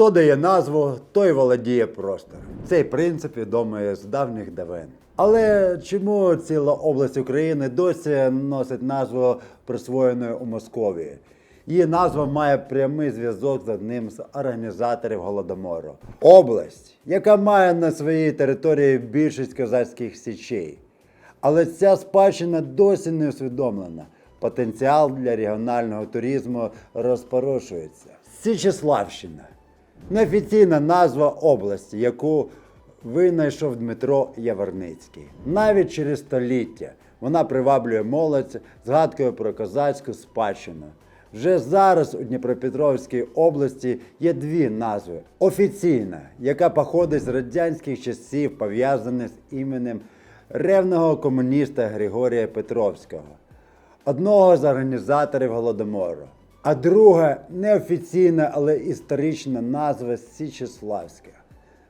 Хто дає назву, той володіє простором. Цей принцип відомий з давніх давен. Але чому ціла область України досі носить назву присвоєною у Московії? Її назва має прямий зв'язок з одним з організаторів Голодомору. Область, яка має на своїй території більшість козацьких січей. Але ця спадщина досі не усвідомлена. Потенціал для регіонального туризму розпорошується. Січеславщина неофіційна назва області, яку винайшов Дмитро Яворницький. Навіть через століття вона приваблює молодь згадкою про козацьку спадщину. Вже зараз у Дніпропетровській області є дві назви: офіційна, яка походить з радянських часів, пов'язана з іменем ревного комуніста Григорія Петровського, одного з організаторів Голодомору. А друга неофіційна, але історична назва Січеславська.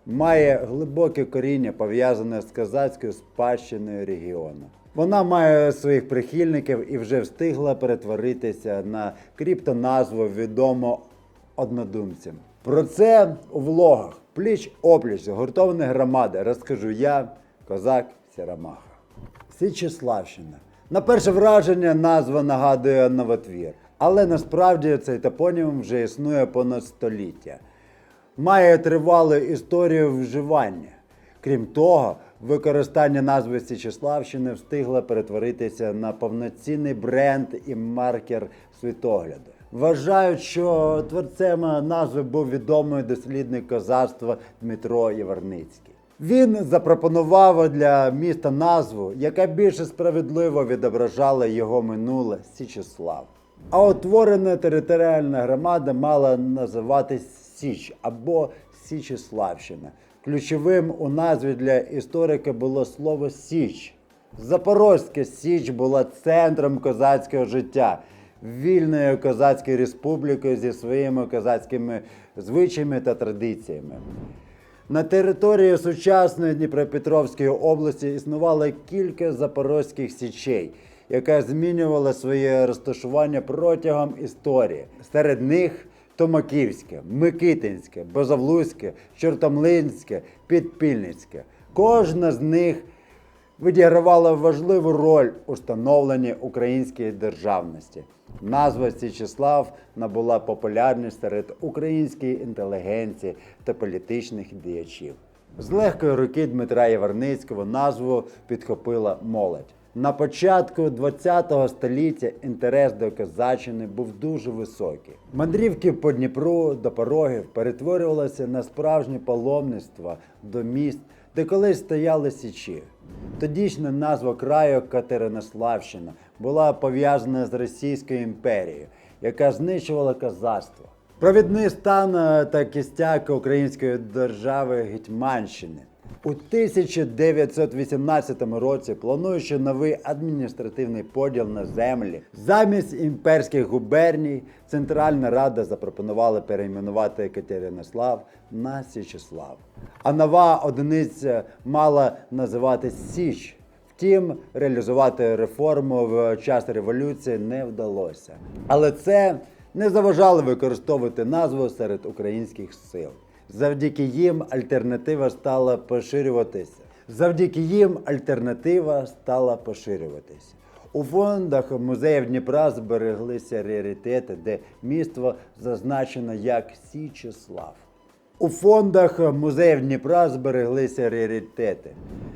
Має глибоке коріння, пов'язане з козацькою спадщиною регіону. Вона має своїх прихильників і вже встигла перетворитися на кріптоназву відому однодумцям. Про це у влогах пліч опліч гуртовної громади розкажу я, козак Сірамаха. Січеславщина. На перше враження назва нагадує новотвір, але насправді цей топонім вже існує понад століття. Має тривалу історію вживання. Крім того, використання назви Січеславщини встигло перетворитися на повноцінний бренд і маркер світогляду. Вважають, що творцем назви був відомий дослідник козацтва Дмитро Яворницький. Він запропонував для міста назву, яка більше справедливо відображала його минуле Січеслав. А утворена територіальна громада мала називатись Січ або Січеславщина. Ключовим у назві для історика було слово Січ. Запорозька Січ була центром козацького життя, вільною козацькою республікою зі своїми козацькими звичаями та традиціями. На території сучасної Дніпропетровської області існувало кілька запорозьких січей, яка змінювала своє розташування протягом історії. Серед них Томаківське, Микитинське, Бозавлуське, Чортомлинське, Підпільницьке. Кожна з них відігравала важливу роль у становленні української державності. Назва Січеслав набула популярність серед української інтелігенції та політичних діячів. З легкої руки Дмитра Яворницького назву підхопила молодь. На початку ХХ століття інтерес до козаччини був дуже високий. Мандрівки по Дніпру до порогів перетворювалися на справжнє паломництво до міст, де колись стояли січі. Тодішня назва краю Катеринославщина була пов'язана з Російською імперією, яка знищувала козацтво. Провідний стан та кістяк української держави Гетьманщини. У 1918 році, плануючи новий адміністративний поділ на землі, замість імперських губерній Центральна Рада запропонувала перейменувати Катеринослав на Січеслав. А нова одиниця мала називатись Січ. Втім, реалізувати реформу в час революції не вдалося. Але це не заважало використовувати назву серед українських сил. Завдяки їм альтернатива стала поширюватися. Завдяки їм альтернатива стала поширюватися. У фондах музеїв Дніпра збереглися раритети, де місто зазначено як Січеслав. У фондах музеїв Дніпра збереглися раритети,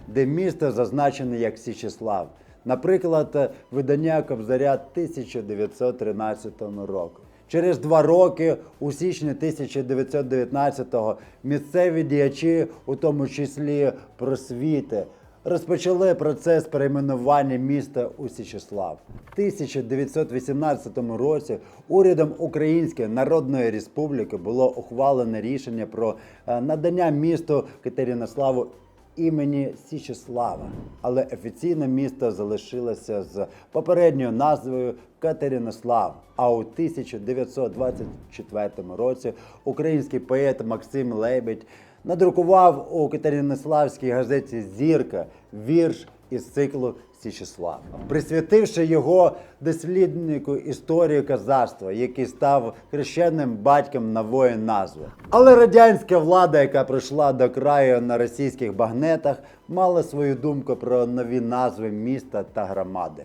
де місто зазначене як Січеслав. Наприклад, видання Кобзаря 1913 року. Через два роки, у січні 1919-го, місцеві діячі, у тому числі просвіти, розпочали процес перейменування міста у Січеслав. В 1918 році урядом Української Народної Республіки було ухвалене рішення про е, надання місту Катеринославу імені Січеслава, але офіційно місто залишилося з попередньою назвою Катеринослав. А у 1924 році український поет Максим Лебедь надрукував у Катеринославській газеті Зірка вірш із циклу Січеслав, присвятивши його досліднику історії козацтва, який став хрещенним батьком нової назви. Але радянська влада, яка прийшла до краю на російських багнетах, мала свою думку про нові назви міста та громади.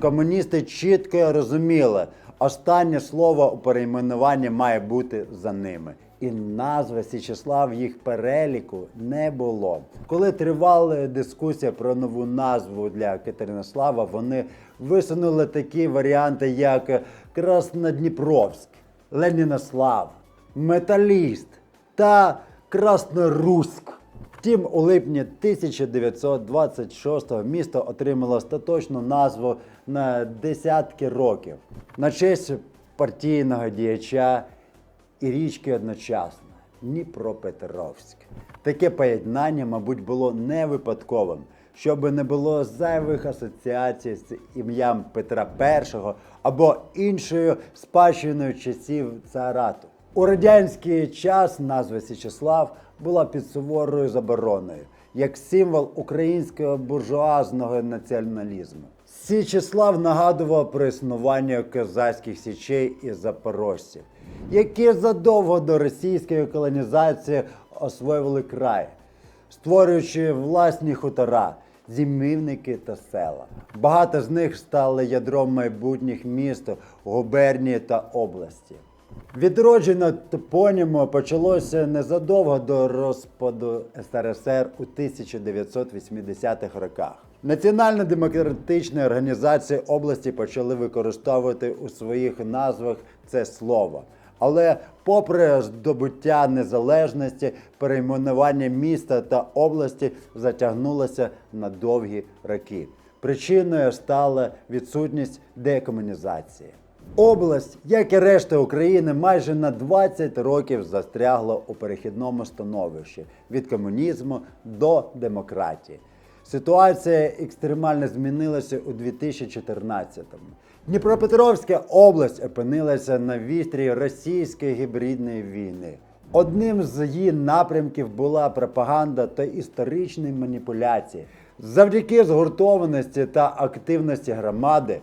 Комуністи чітко розуміли, останнє слово у перейменуванні має бути за ними. І назви Січеслав в їх переліку не було. Коли тривала дискусія про нову назву для Катеринослава, вони висунули такі варіанти, як Краснодніпровськ, Ленінослав, Металіст та Красноруськ. Втім, у липні 1926-го місто отримало остаточну назву на десятки років на честь партійного діяча і річки одночасно Дніпропетровськ. Таке поєднання, мабуть, було не випадковим, щоб не було зайвих асоціацій з ім'ям Петра І або іншою спадщиною часів царату. У радянський час назва Січеслав була під суворою забороною як символ українського буржуазного націоналізму. Січеслав нагадував про існування козацьких січей і запорожців, які задовго до російської колонізації освоювали край, створюючи власні хутора, зимівники та села. Багато з них стали ядром майбутніх міст губернії та області. Відродження топоніму почалося незадовго до розпаду СРСР у 1980-х роках. Національно-демократичні організації області почали використовувати у своїх назвах це слово. Але, попри здобуття незалежності, перейменування міста та області затягнулося на довгі роки. Причиною стала відсутність декомунізації. Область, як і решта України, майже на 20 років застрягла у перехідному становищі від комунізму до демократії. Ситуація екстремально змінилася у 2014-му. Дніпропетровська область опинилася на вістрі російської гібридної війни. Одним з її напрямків була пропаганда та історичні маніпуляції. Завдяки згуртованості та активності громади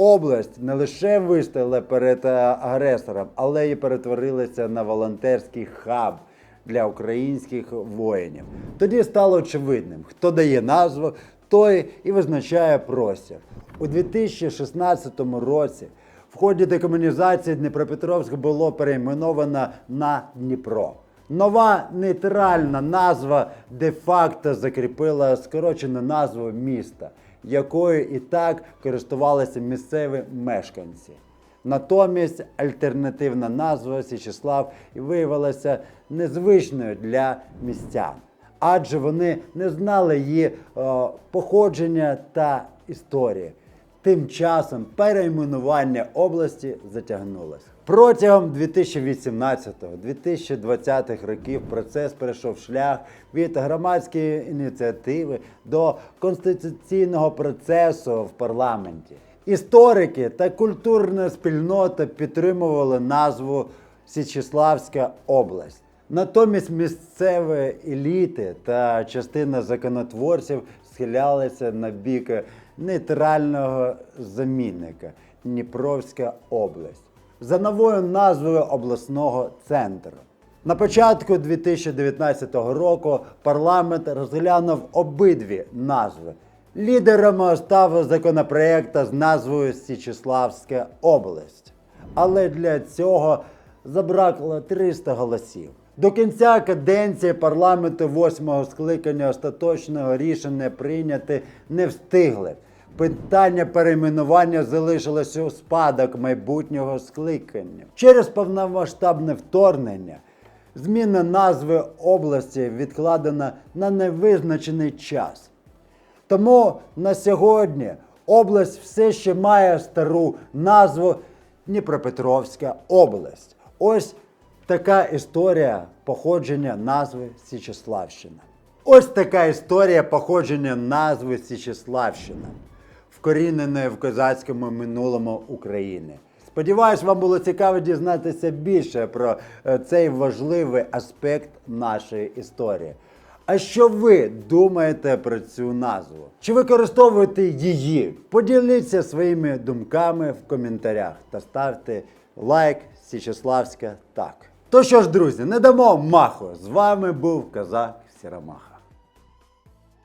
область не лише вистояла перед е, агресором, але й перетворилася на волонтерський хаб для українських воїнів. Тоді стало очевидним, хто дає назву, той і визначає простір. У 2016 році в ході декомунізації Дніпропетровськ було перейменовано на Дніпро. Нова нейтральна назва де-факто закріпила скорочену назву міста, якою і так користувалися місцеві мешканці. Натомість альтернативна назва Січеслав виявилася незвичною для містян, адже вони не знали її е, походження та історії. Тим часом перейменування області затягнулося. Протягом 2018-2020 років процес перейшов шлях від громадської ініціативи до конституційного процесу в парламенті. Історики та культурна спільнота підтримували назву Січеславська область. Натомість місцеві еліти та частина законотворців схилялися на бік нейтрального замінника Дніпровська область за новою назвою обласного центру. На початку 2019 року парламент розглянув обидві назви. Лідером став законопроект з назвою Січеславська область. Але для цього забракло 300 голосів. До кінця каденції парламенту восьмого скликання остаточного рішення прийняти не встигли. Питання перейменування залишилося у спадок майбутнього скликання. Через повномасштабне вторгнення зміна назви області відкладена на невизначений час. Тому на сьогодні область все ще має стару назву Дніпропетровська область. Ось така історія походження назви Січеславщина. Ось така історія походження назви Січеславщина, вкоріненої в козацькому минулому України. Сподіваюсь, вам було цікаво дізнатися більше про е, цей важливий аспект нашої історії. А що ви думаєте про цю назву? Чи використовуєте її? Поділіться своїми думками в коментарях та ставте лайк Січеславська так. То що ж, друзі, не дамо маху. З вами був Казак Сірамаха.